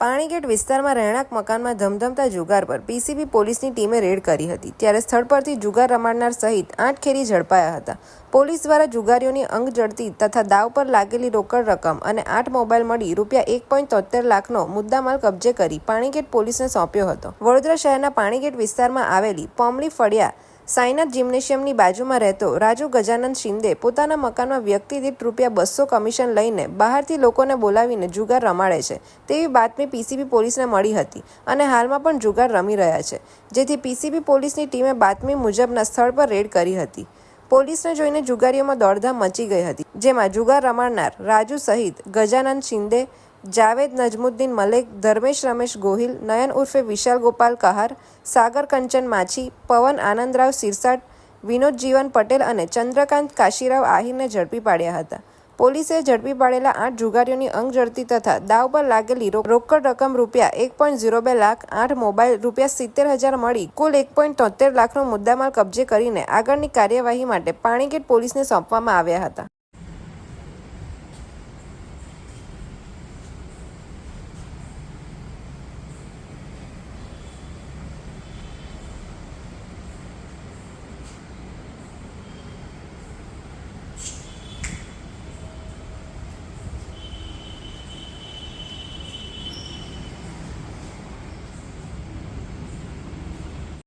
પાણીગેટ વિસ્તારમાં રહેણાંક મકાનમાં ધમધમતા જુગાર પર પીસીબી પોલીસની ટીમે રેડ કરી હતી. ત્યારે સ્થળ પરથી જુગાર રમાડનાર સહિત આઠ ખેરી ઝડપાયા હતા. પોલીસ દ્વારા જુગારીઓની અંગ જડતી તથા દાવ પર લાગેલી રોકડ રકમ અને આઠ મોબાઈલ મળી રૂપિયા એક પોઈન્ટ તોતેર લાખનો મુદ્દામાલ કબજે કરી પાણીગેટ પોલીસને સોંપ્યો હતો. વડોદરા શહેરના પાણીગેટ વિસ્તારમાં આવેલી પોમલી ફળિયા સાઈનાથ જિમ્નેશિયમની બાજુમાં રહેતો રાજુ ગજાનંદ શિંદે પોતાના મકાનમાં વ્યક્તિ દીઠ રૂપિયા બસો કમિશન લઈને બહારથી લોકોને બોલાવીને જુગાર રમાડે છે. તેવી બાતમી પીસીબી પોલીસને મળી હતી અને હાલમાં પણ જુગાર રમી રહ્યા છે, જેથી પીસીબી પોલીસની ટીમે બાતમી મુજબના સ્થળ પર રેડ કરી હતી. પોલીસને જોઈને જુગારીઓમાં દોડધામ મચી ગઈ હતી, જેમાં જુગાર રમાડનાર રાજુ સહિત ગજાનંદ શિંદે જાવેદ નજમુદ્દીન મલેક, ધર્મેશ રમેશ ગોહિલ, નયન ઉર્ફે વિશાલ ગોપાલ કહાર, સાગર કંચન માછી, પવન આનંદરાવ સિરસાટ, વિનોદ જીવન પટેલ અને ચંદ્રકાંત કાશીરાવ આહિરને ઝડપી પાડ્યા હતા. પોલીસે ઝડપી પાડેલા આઠ જુગારીઓની અંગ ઝડતી તથા દાવ પર લાગેલી રોકડ રકમ રૂપિયા એક પોઈન્ટ ઝીરો બે લાખ આઠ મોબાઈલ રૂપિયા સિત્તેર હજાર મળી કુલ એક પોઈન્ટ તોતેર લાખનો મુદ્દામાલ કબજે કરીને આગળની કાર્યવાહી માટે પાણીગેટ પોલીસને સોંપવામાં આવ્યા હતા.